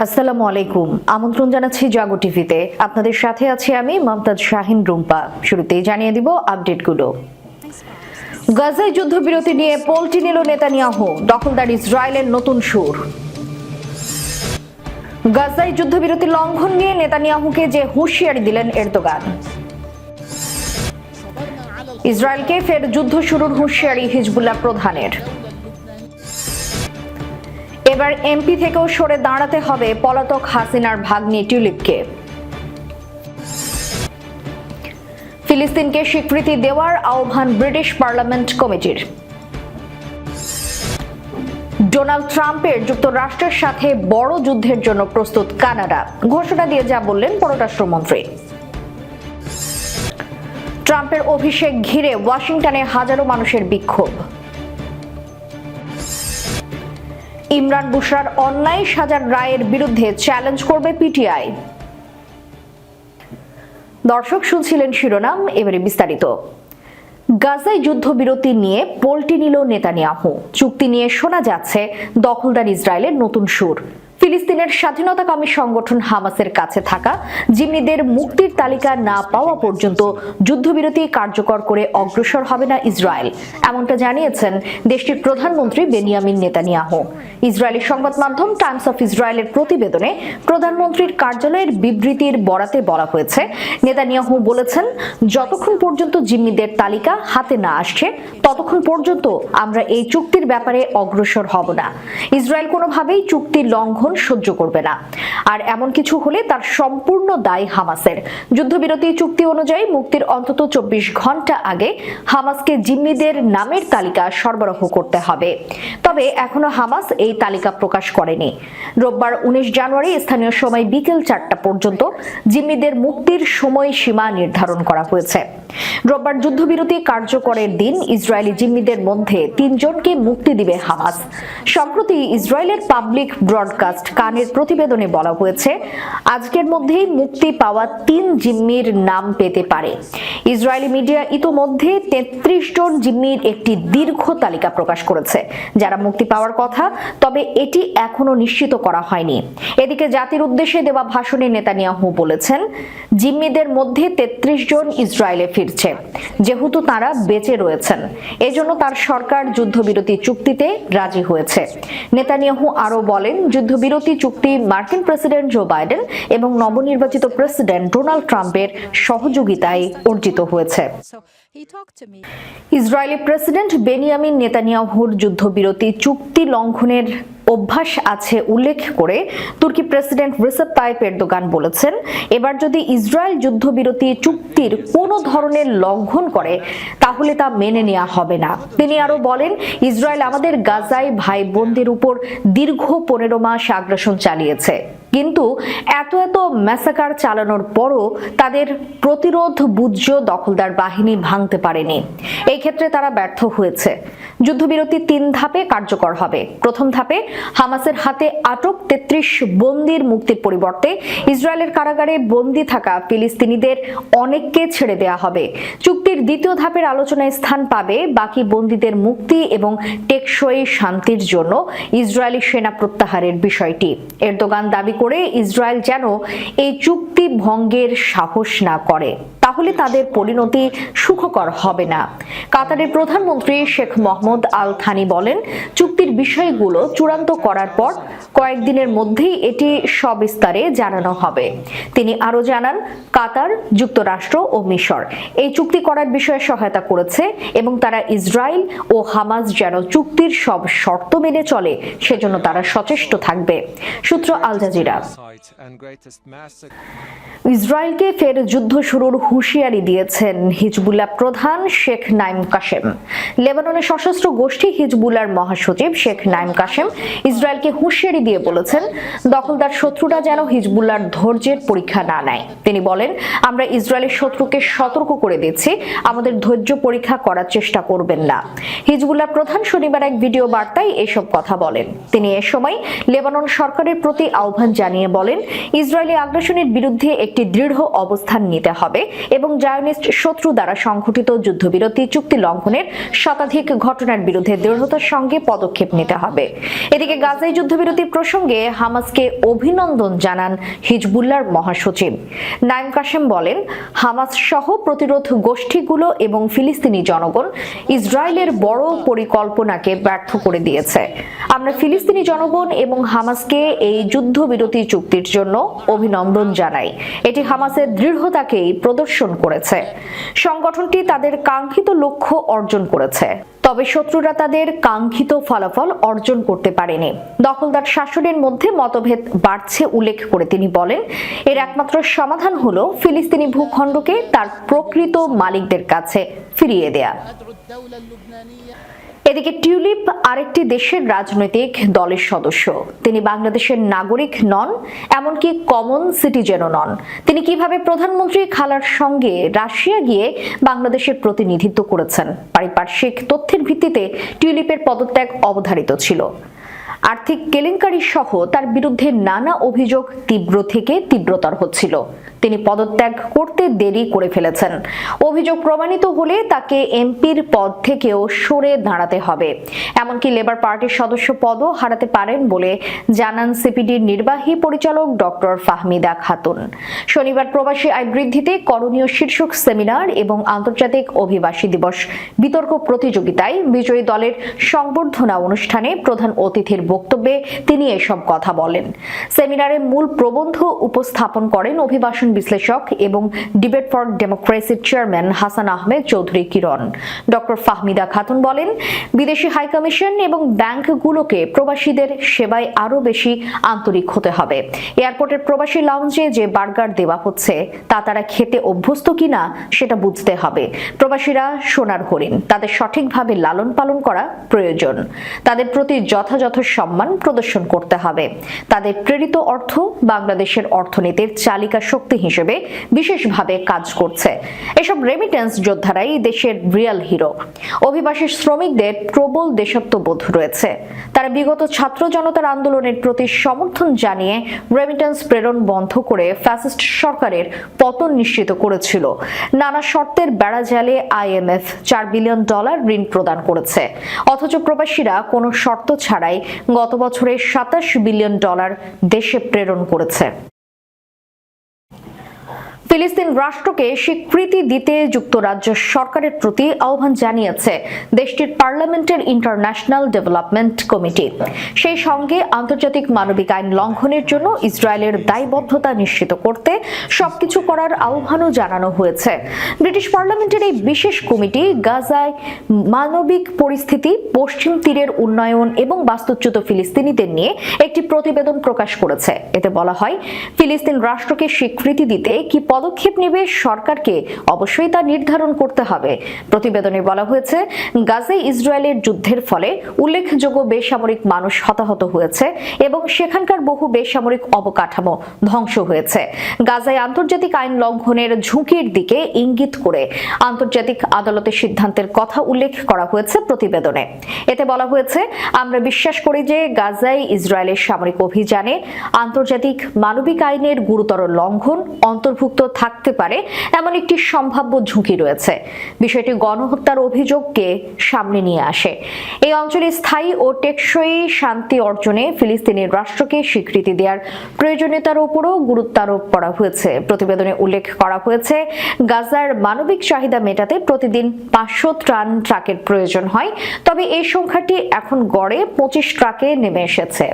আসসালামু আলাইকুম। আমন্ত্রণ জানাচ্ছি জাগো টিভিতে। আপনাদের সাথে আছি আমি মমতাজ শাহিন রুম্পা। শুরুতেই জানিয়ে দিব আপডেটগুলো। গাজায় যুদ্ধবিরতি নিয়ে পল্টি নিল নেতানিয়াহু। দখলদার ইসরায়েলের নতুন সুর। গাজায় যুদ্ধবিরতি লঙ্ঘন নিয়ে নেতানিয়াহুকে যে হুঁশিয়ারি দিলেন এরদোগান। ইসরায়েলকে ফের যুদ্ধ শুরুর হুঁশিয়ারি হিজবুল্লাহ প্রধানের। এবার এমপি থেকেও সরে দাঁড়াতে হবে পলাতক হাসিনার ভাগ্নি টিউলিপকে। ফিলিস্তিনকে স্বীকৃতি দেওয়ার আহ্বান ব্রিটিশ পার্লামেন্ট কমিটির। ডোনাল্ড ট্রাম্পের যুক্তরাষ্ট্রের সাথে বড় যুদ্ধের জন্য প্রস্তুত কানাডা। ঘোষণা দিয়ে যা বললেন পররাষ্ট্রমন্ত্রী। ট্রাম্পের অভিষেক ঘিরে ওয়াশিংটনে হাজারো মানুষের বিক্ষোভ। ইমরান বুশরার অন্যায় সাজার রায়ের বিরুদ্ধে চ্যালেঞ্জ করবে পিটিআই দর্শক শুনছিলেন শিরোনাম, এবারে বিস্তারিত। গাজায় যুদ্ধবিরতি নিয়ে পল্টি নিল নেতানিয়াহু। চুক্তি নিয়ে শোনা যাচ্ছে দখলদার ইসরায়েলের নতুন সুর। ফিলিস্তিনের স্বাধীনতাকামী সংগঠন হামাসের কাছে থাকা জিম্মিদের মুক্তির তালিকা না পাওয়া পর্যন্ত যুদ্ধবিরতি কার্যকর করে অগ্রসর হবে না ইসরায়েল। এমনটা জানিয়েছেন দেশটির প্রধানমন্ত্রী বেনিয়ামিন নেতানিয়াহু। ইসরায়েলি সংবাদ মাধ্যম টাইমস অফ ইসরায়েলের প্রতিবেদনে প্রধানমন্ত্রীর কার্যালয়ের বিবৃতির বরাতে বলা হয়েছে, নেতানিয়াহু বলেছেন, যতক্ষণ পর্যন্ত জিম্মিদের তালিকা হাতে না আসছে, ততক্ষণ পর্যন্ত আমরা এই চুক্তির ব্যাপারে অগ্রসর হব না। ইসরায়েল কোনোভাবেই চুক্তির লঙ্ঘন সহ্য করবে না। আর এমন কিছু হলে তার সম্পূর্ণ দায় হামাসের। যুদ্ধবিরতি চুক্তি অনুযায়ী মুক্তির অন্তত চব্বিশ ঘণ্টা আগে হামাসকে জিম্মিদের নামের তালিকা সরবরাহ করতে হবে। তবে এখনও হামাস এই তালিকা প্রকাশ করেনি। রোববার উনিশ জানুয়ারি স্থানীয় সময় বিকেল চারটা পর্যন্ত জিম্মিদের মুক্তির সময়সীমা নির্ধারণ করা হয়েছে। রোববার যুদ্ধবিরতি কার্যকরের দিন ইসরায়েলি জিম্মিদের মধ্যে তিনজনকে মুক্তি দিবে হামাস। সম্প্রতি ইসরায়েলের পাবলিক ব্রডকাস্ট কানের প্রতিবেদনে বলা হয়েছে, আজকের মধ্যেই মুক্তি পাওয়া তিন জিম্মির নাম পেতে পারে। ইসরায়েলি মিডিয়া ইতোমধ্যে তেত্রিশ জন জিম্মির একটি দীর্ঘ তালিকা প্রকাশ করেছে, যারা মুক্তি পাওয়ার কথা, তবে এটি এখনও নিশ্চিত করা হয়নি। এদিকে জাতির উদ্দেশ্যে দেওয়া ভাষণে নেতানিয়াহু বলেছেন, জিম্মিদের মধ্যে তেত্রিশ জন ইসরায়েলে ফিরছে, যেহেতু তারা বেঁচে রয়েছেন। এজন্য তার সরকার যুদ্ধবিরতি চুক্তিতে রাজি হয়েছে। নেতানিয়াহু আরও বলেন, যুদ্ধবিরতি চুক্তি মার্কিন প্রেসিডেন্ট জো বাইডেন এবং নবনির্বাচিত প্রেসিডেন্ট ডোনাল্ড ট্রাম্পের সহযোগিতায় অর্জিত হয়েছে। ইসরায়েলি প্রেসিডেন্ট বেনিয়ামিন নেতানিয়াহুর যুদ্ধবিরতি চুক্তি লঙ্ঘনের অভ্যাস আছে উল্লেখ করে তুর্কি প্রেসিডেন্ট রিসেপ তাইপ এরদোগান বলেছেন, এবার যদি ইসরায়েল যুদ্ধবিরতি চুক্তির কোনো ধরনের লঙ্ঘন করে, তাহলে তা মেনে নেওয়া হবে না। তিনি আরও বলেন, ইসরায়েল আমাদের গাজায় ভাই বোনদের উপর দীর্ঘ পনেরো মাস আগ্রাসন চালিয়েছে। কিন্তু এত এত ম্যাসাকার চালানোর পরও তাদের প্রতিরোধ বুজ্জ দখলদার বাহিনী ভাঙতে পারেনি। এই ক্ষেত্রে তারা ব্যর্থ হয়েছে। যুদ্ধবিরতি তিন ধাপে কার্যকর হবে। প্রথম ধাপে হামাসের হাতে আটক তেত্রিশ বন্দির মুক্তির পরিবর্তে ইসরায়েলের কারাগারে বন্দি থাকা ফিলিস্তিনিদের অনেককে ছেড়ে দেওয়া হবে। চুক্তির দ্বিতীয় ধাপের আলোচনায় স্থান পাবে বাকি বন্দীদের মুক্তি এবং টেকসই শান্তির জন্য ইসরায়েলি সেনা প্রত্যাহারের বিষয়টি। এরদোগান দাবি করে ইসরায়েল যেন এই চুক্তি ভঙ্গের সাহস না করে, তাহলে তাদের পরিণতি সুখকর হবে না। কাতারের প্রধানমন্ত্রী শেখ মোহাম্মদ আল থানি বলেন, চুক্তির বিষয়গুলো চূড়ান্ত করার পর কয়েকদিনের মধ্যেই এটি সবিস্তারে জানানো হবে। তিনি আরও জানান, কাতার, যুক্তরাষ্ট্র ও মিশর এই চুক্তি করার বিষয়ে সহায়তা করেছে এবং তারা ইসরায়েল ও হামাস যেন চুক্তির সব শর্ত মেনে চলে, সেজন্য তারা সচেষ্ট থাকবে। সূত্র আল জাজিরা. ইসরায়েলকে ফের যুদ্ধ শুরুর হুঁশিয়ারি দিয়েছেন হিজবুল্লাহ প্রধান শেখ নাইম কাশেম। লেবাননের সশস্ত্র গোষ্ঠী হিজবুল্লার মহাসচিব শেখ নাইম কাশেম ইসরায়েলকে হুঁশিয়ারি দিয়ে বলেছেন, দখলদার শত্রুরা যেন হিজবুল্লার ধৈর্যের পরীক্ষা না নেয়। তিনি বলেন, আমরা ইসরায়েলের শত্রুকে সতর্ক করে দিচ্ছি, আমাদের ধৈর্য পরীক্ষা করার চেষ্টা করবেন না। হিজবুল্লাহ প্রধান শনিবার এক ভিডিও বার্তায় এসব কথা বলেন। তিনি এ সময় লেবানন সরকারের প্রতি আহ্বান জানিয়ে বলেন, ইসরায়েলি আগ্রাসনের বিরুদ্ধে একটি দৃঢ় অবস্থান নিতে হবে এবং জায়নিস্ট শত্রু দ্বারা সংঘটিত যুদ্ধবিরতি চুক্তি লঙ্ঘনের শতাধিক ঘটনার বিরুদ্ধে দৃঢ়তার সঙ্গে পদক্ষেপ নিতে হবে। এদিকে গাজায় যুদ্ধবিরতি প্রসঙ্গে হামাসকে অভিনন্দন জানান হিজবুল্লার মহাসচিব। নাইম কাশেম বলেন, হামাস সহ প্রতিরোধ গোষ্ঠীগুলো এবং ফিলিস্তিনি জনগণ ইসরায়েলের বড় পরিকল্পনাকে ব্যর্থ করে দিয়েছে। আমরা ফিলিস্তিনি জনগণ এবং হামাসকে এই যুদ্ধবিরতি চুক্তির জন্য অভিনন্দন জানাই। এটি হামাসের দৃঢ়তাকেই প্রদর্শন করেছে। সংগঠনটি তাদের কাঙ্ক্ষিত লক্ষ্য অর্জন করেছে। তবে শত্রুরা তাদের কাঙ্ক্ষিত ফলাফল অর্জন করতে পারেনি। দখলদার শাসনের মধ্যে মতভেদ বাড়ছে উল্লেখ করে তিনি বলেন, এর একমাত্র সমাধান হল ফিলিস্তিনি ভূখণ্ডকে তার প্রকৃত মালিকদের কাছে ফিরিয়ে দেয়া। এদিকে টিউলিপ আরেকটি দেশের রাজনৈতিক দলের সদস্য। তিনি বাংলাদেশের নাগরিক নন, এমনকি কমন সিটিজেনও নন। তিনি কীভাবে প্রধানমন্ত্রী খালার সঙ্গে রাশিয়া গিয়ে বাংলাদেশের প্রতিনিধিত্ব করেছেন, পারিপার্শ্বিক তথ্যের ভিত্তিতে টিউলিপের পদত্যাগ অবধারিত ছিল। আর্থিক কেলেঙ্কারি সহ তার বিরুদ্ধে নানা অভিযোগ তীব্র থেকে তীব্রতর হচ্ছিল। তিনি পদত্যাগ করতে দেরি করে ফেলেছেন। অভিযোগ প্রমাণিত হলে তাকে এমপির পদ থেকেও সরে দাঁড়াতে হবে। এমনকি লেবার পার্টির সদস্য পদও হারাতে পারেন বলে জানান সিপিডির নির্বাহী পরিচালক ডক্টর ফাহমিদা খাতুন। শনিবার প্রবাসী আয় বৃদ্ধিতে করণীয় শীর্ষক সেমিনার এবং আন্তর্জাতিক অভিবাসী দিবস বিতর্ক প্রতিযোগিতায় বিজয়ী দলের সংবর্ধনা অনুষ্ঠানে প্রধান অতিথির বক্তব্যে তিনি এসব কথা বলেন। সেমিনারে মূল প্রবন্ধ উপস্থাপন করেন অভিবাসন বিশ্লেষক এবং ডিবেট ফর ডেমোক্রেসির চেয়ারম্যান হাসান আহমেদ চৌধুরী কিরণ। ডক্টর ফাহমিদা খাতুন বলেন, বিদেশি হাইকমিশন এবং ব্যাংকগুলোকে প্রবাসীদের সেবায় আরও বেশি আন্তরিক হতে হবে। এয়ারপোর্টের প্রবাসী লাউঞ্জে যে বার্গার দেওয়া হচ্ছে, তা তারা খেতে অভ্যস্ত কিনা সেটা বুঝতে হবে। প্রবাসীরা সোনার হরিণ, তাদের সঠিকভাবে লালন পালন করা প্রয়োজন। তাদের প্রতি যথাযথ সম্মান প্রদর্শন করতে হবে। তাদের প্রেরিত অর্থ বাংলাদেশের অর্থনীতির চালিকা শক্তি হিসেবে বিশেষভাবে কাজ করছে। এসব রেমিটেন্স যোদ্ধারাই দেশের রিয়াল হিরো অভিবাসী শ্রমিকদের প্রবল দেশত্ববোধ রয়েছে। তারা বিগত ছাত্র জনতার আন্দোলনের প্রতি সমর্থন জানিয়ে রেমিটেন্স প্রেরণ বন্ধ করে ফ্যাসিস্ট সরকারের পতন নিশ্চিত করেছিল। নানা শর্তের বেড়াজালে আইএমএফ চার বিলিয়ন ডলার ঋণ প্রদান করেছে। অথচ প্রবাসীরা কোনো শর্ত ছাড়াই গত বছরে সাতাশ বিলিয়ন ডলার দেশে প্রেরণ করেছে। ফিলিস্তিন রাষ্ট্রকে স্বীকৃতি দিতে যুক্তরাজ্য সরকারের প্রতি আহ্বান জানিয়েছে দেশটির পার্লামেন্টের ইন্টারন্যাশনাল ডেভেলপমেন্ট কমিটি। সেই সঙ্গে আন্তর্জাতিক মানবিক আইন লঙ্ঘনের জন্য ইসরায়েলের দায়বদ্ধতা নিশ্চিত করতে সবকিছু করার আহ্বানও জানানো হয়েছে। ব্রিটিশ পার্লামেন্টের এই বিশেষ কমিটি গাজায় মানবিক পরিস্থিতি, পশ্চিম তীরের উন্নয়ন এবং বাস্তুচ্যুত ফিলিস্তিনিদের নিয়ে একটি প্রতিবেদন প্রকাশ করেছে। এতে বলা হয়, ফিলিস্তিন রাষ্ট্রকে স্বীকৃতি দিতে কি পদক্ষেপ নেবে সরকারকে, অবশ্যই তা নির্ধারণ করতে হবে। প্রতিবেদনে বলা হয়েছে, গাজে ইসরায়েলের যুদ্ধের ফলে উল্লেখযোগ্য বেসামরিক মানুষ হতাহত হয়েছে এবং সেখানকার বহু বেসামরিক অবকাঠামো ধ্বংস হয়েছে। গাজায় আন্তর্জাতিক আইন লঙ্ঘনের ঝুঁকির দিকে ইঙ্গিত করে আন্তর্জাতিক আদালতের সিদ্ধান্তের কথা উল্লেখ করা হয়েছে প্রতিবেদনে। এতে বলা হয়েছে, আমরা বিশ্বাস করি যে গাজায় ইসরায়েলের সামরিক অভিযানে আন্তর্জাতিক মানবিক আইনের গুরুতর লঙ্ঘন অন্তর্ভুক্ত থাকতে পারে, এমন একটি সম্ভাব্য ঝুঁকি রয়েছে। বিষয়টি গণহত্যার অভিযোগকে সামনে নিয়ে আসে। এই অঞ্চলে স্থায়ী ও টেকসই শান্তি অর্জনে ফিলিস্তিনি রাষ্ট্রকে স্বীকৃতি দেওয়ার প্রয়োজনীয়তার উপরও গুরুত্ব আরোপ করা হয়েছে। প্রতিবেদনে উল্লেখ করা হয়েছে, গাজার মানবিক চাহিদা মেটাতে প্রতিদিন পাঁচশো ত্রাণ ট্রাকের প্রয়োজন হয়, তবে এই সংখ্যাটি এখন গড়ে পঁচিশ ট্রাকে নেমে এসেছে।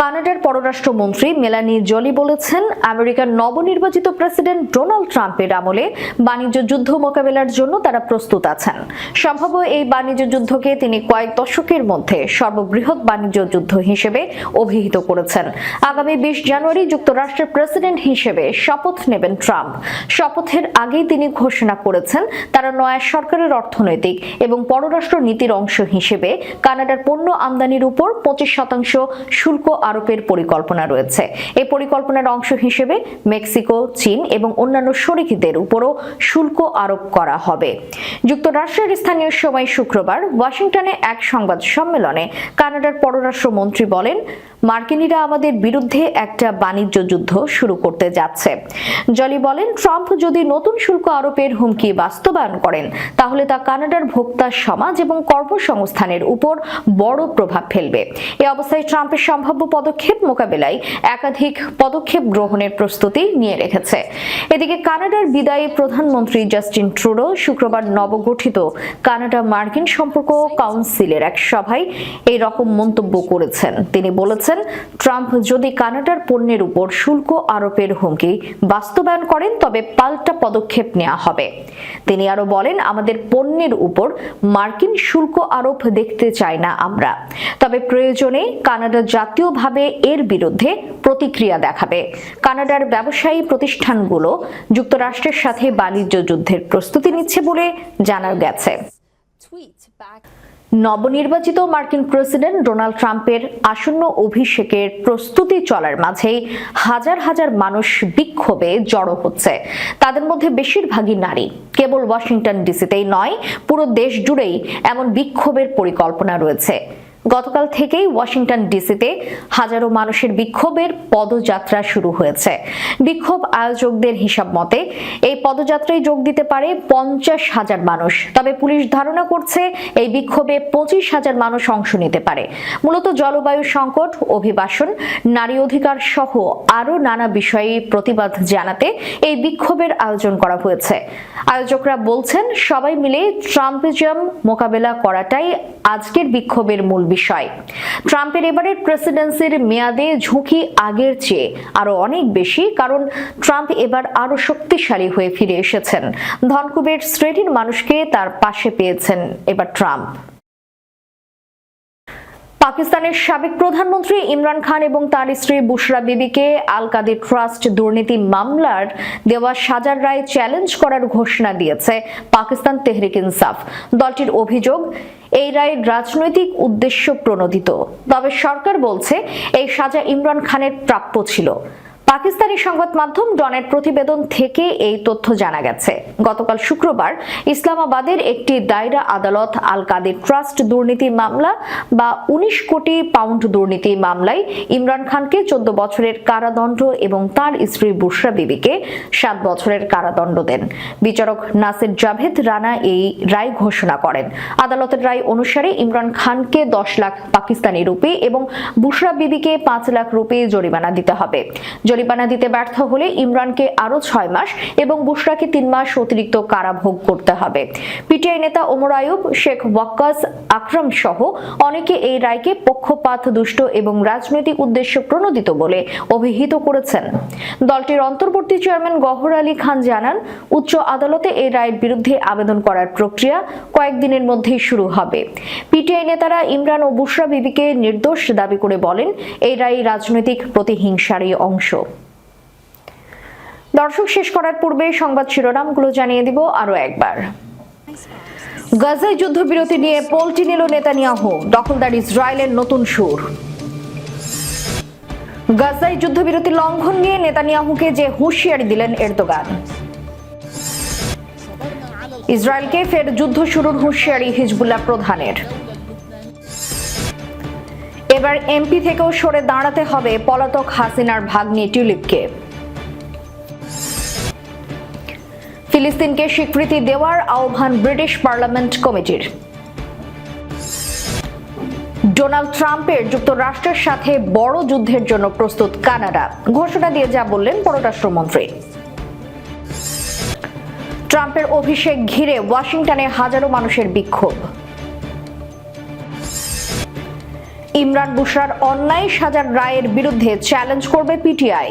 কানাডার পররাষ্ট্রমন্ত্রী মেলানি জলি বলেছেন, আমেরিকার নবনির্বাচিত প্রেসিডেন্ট ডোনাল্ড ট্রাম্পের আমলে বাণিজ্য যুদ্ধ মোকাবেলার জন্য তারা প্রস্তুত আছেন। সম্ভব এই বাণিজ্য যুদ্ধকে তিনি কয়েক দশকের মধ্যে সর্ববৃহৎ বাণিজ্য যুদ্ধ হিসেবে অভিহিত করেছেন। আগামী বিশ জানুয়ারি যুক্তরাষ্ট্রের প্রেসিডেন্ট হিসেবে শপথ নেবেন ট্রাম্প। শপথের আগেই তিনি ঘোষণা করেছেন, তারা নয়া সরকারের অর্থনৈতিক এবং পররাষ্ট্র নীতির অংশ হিসেবে কানাডার পণ্য আমদানির উপর পঁচিশ শতাংশ শুল্ক আরোপের পরিকল্পনা রয়েছে। এই পরিকল্পনার অংশ হিসেবে মেক্সিকো, চীন এবং অন্যান্য শরিকদের উপরও শুল্ক আরোপ করা হবে। যুক্তরাষ্ট্রের স্থানীয় সময় শুক্রবার ওয়াশিংটনে এক সংবাদ সম্মেলনে কানাডার পররাষ্ট্রমন্ত্রী বলেন, মার্কিনীরা আমাদের বিরুদ্ধে একটা বাণিজ্য যুদ্ধ শুরু করতে যাচ্ছে। জলি বলেন, ট্রাম্প যদি নতুন শুল্ক আরোপের হুমকি বাস্তবায়ন করেন, তাহলে তা কানাডার ভোক্তা সমাজ এবং কর্মসংস্থানের উপর বড় প্রভাব ফেলবে। এ অবস্থায় ট্রাম্পের সম্ভাব্য পদক্ষেপ মোকাবেলায় একাধিক পদক্ষেপ গ্রহণের প্রস্তুতি নিয়ে রেখেছে। এদিকে কানাডার বিদায়ী প্রধানমন্ত্রী জাস্টিন ট্রুডো শুক্রবার নবগঠিত কানাডা মার্কিন সম্পর্ক কাউন্সিলের এক সভায় এই রকম মন্তব্য করেছেন। তিনি বলেছেন, ট্রাম্প যদি কানাডার পণ্যের উপর শুল্ক আরোপের হুমকি বাস্তবায়ন করেন, তবে পাল্টা পদক্ষেপ নেওয়া হবে। তিনি আরও বলেন, আমাদের পণ্যের উপর মার্কিন শুল্ক আরোপ দেখতে চাই না আমরা। তবে প্রয়োজনে কানাডা জাতীয়ভাবে এর বিরুদ্ধে প্রতিক্রিয়া দেখাবে? কানাডার ব্যবসায়ী প্রতিষ্ঠানগুলো যুক্তরাষ্ট্রের সাথে বাণিজ্য যুদ্ধের প্রস্তুতি নিচ্ছে বলে জানা গেছে। নবনির্বাচিত মার্কিন প্রেসিডেন্ট ডোনাল্ড ট্রাম্পের আসন্ন অভিষেকের প্রস্তুতি চলার মাঝেই হাজার হাজার মানুষ বিক্ষোভে জড়ো হচ্ছে। তাদের মধ্যে বেশিরভাগই নারী। কেবল ওয়াশিংটন ডিসিতেই নয় পুরো দেশ জুড়েই এমন বিক্ষোভের পরিকল্পনা রয়েছে। গতকাল থেকেই ওয়াশিংটন ডিসিতে হাজারো মানুষের বিক্ষোভের পদযাত্রা শুরু হয়েছে। বিক্ষোভ আয়োজকদের হিসাব মতে, এই পদযাত্রায় যোগ দিতে পারে পঞ্চাশ হাজার মানুষ। তবে পুলিশ ধারণা করছে, এই বিক্ষোভে পঁচিশ হাজার মানুষ অংশ নিতে পারে। মূলত জলবায়ু সংকট, অভিবাসন, নারী অধিকার সহ আরও নানা বিষয়ে প্রতিবাদ জানাতে এই বিক্ষোভের আয়োজন করা হয়েছে। আয়োজকরা বলছেন, সবাই মিলে ট্রাম্পিজম মোকাবেলা করাটাই আজকের বিক্ষোভের মূল বিষয়। ট্রাম্পের এবারের প্রেসিডেন্সির মেয়াদে ঝুঁকি আগের চেয়ে আরও অনেক বেশি, কারণ ট্রাম্প এবার আরও শক্তিশালী হয়ে ফিরে এসেছেন। ধনকুবের শ্রেণির মানুষকে তার পাশে পেয়েছেন এবার ট্রাম্প। পাকিস্তানের সাবেক প্রধানমন্ত্রী ইমরান খান এবং তার স্ত্রী বুশরা বিবিকে আল কাদির ট্রাস্ট দুর্নীতি মামলার দেওয়া সাজার রায় চ্যালেঞ্জ করার ঘোষণা দিয়েছে পাকিস্তান তেহরিক ইনসাফ। দলটির অভিযোগ, এই রায় রাজনৈতিক উদ্দেশ্য প্রণোদিত। তবে সরকার বলছে, এই সাজা ইমরান খানের প্রাপ্য ছিল। পাকিস্তানি সংবাদ মাধ্যম ডনের প্রতিবেদন থেকে এই তথ্য জানা গেছে। গতকাল শুক্রবার ইসলামাবাদের একটি দায়রা আদালত আল কাদের ট্রাস্ট দুর্নীতি মামলা বা উনিশ কোটি পাউন্ড দুর্নীতি মামলায় ইমরান খানকে চোদ্দ বছরের কারাদণ্ড এবং তার স্ত্রী বুশরা বিবিকে সাত বছরের কারাদণ্ড দেন। বিচারক নাসির জাভেদ রানা এই রায় ঘোষণা করেন। আদালতের রায় অনুসারে ইমরান খানকে দশ লাখ পাকিস্তানি রুপি এবং বুশরা বিবিকে পাঁচ লাখ রুপি জরিমানা দিতে হবে। জরিমানা দিতে ব্যর্থ হলে ইমরানকে আরও ছয় মাস এবং বুশরাকে তিন মাস অতিরিক্ত কারাভোগ করতে হবে। পিটিআই নেতা ওমর আয়ুব, শেখ ওয়াক্কাস আকরাম সহ অনেকে এই রায়কে পক্ষপাত, দুষ্ট এবং রাজনৈতিক উদ্দেশ্য প্রণোদিত বলে অভিহিত করেছেন। দলটির অন্তর্বর্তী চেয়ারম্যান গহর আলী খান জানান, উচ্চ আদালতে এই রায়ের বিরুদ্ধে আবেদন করার প্রক্রিয়া কয়েকদিনের মধ্যেই শুরু হবে। পিটিআই নেতারা ইমরান ও বুশরা বিবিকে নির্দোষ দাবি করে বলেন, এই রায় রাজনৈতিক প্রতিহিংসারই অংশ। দর্শক শেষ করার পূর্বে সংবাদ শিরোনামগুলো জানিয়ে দিব আরও একবার। গাজায় যুদ্ধবিরতি নিয়ে পোল্টি নিল নেতানিয়াহু। দখলদার ইসরায়েলের নতুন সুর। গাজায় যুদ্ধবিরতি লঙ্ঘন নিয়ে নেতানিয়াহুকে যে হুঁশিয়ারি দিলেন এরদোগান। ইসরায়েলকে ফের যুদ্ধ শুরুর হুঁশিয়ারি হিজবুল্লাহ প্রধানের। এবার এমপি থেকেও সরে দাঁড়াতে হবে পলাতক হাসিনার ভাগ্নি টিউলিপকে। ফিলিস্তিনকে স্বীকৃতি দেওয়ার আহ্বান ব্রিটিশ পার্লামেন্ট কমিটির। ডোনাল্ড ট্রাম্পের যুক্তরাষ্ট্রের সাথে বড় যুদ্ধের জন্য প্রস্তুত কানাডা। ঘোষণা দিয়ে যা বললেন পররাষ্ট্রমন্ত্রী। ট্রাম্পের অভিষেক ঘিরে ওয়াশিংটনে হাজারো মানুষের বিক্ষোভ। ইমরান বুশরার অন্যায় সাজার রায়ের বিরুদ্ধে চ্যালেঞ্জ করবে পিটিআই।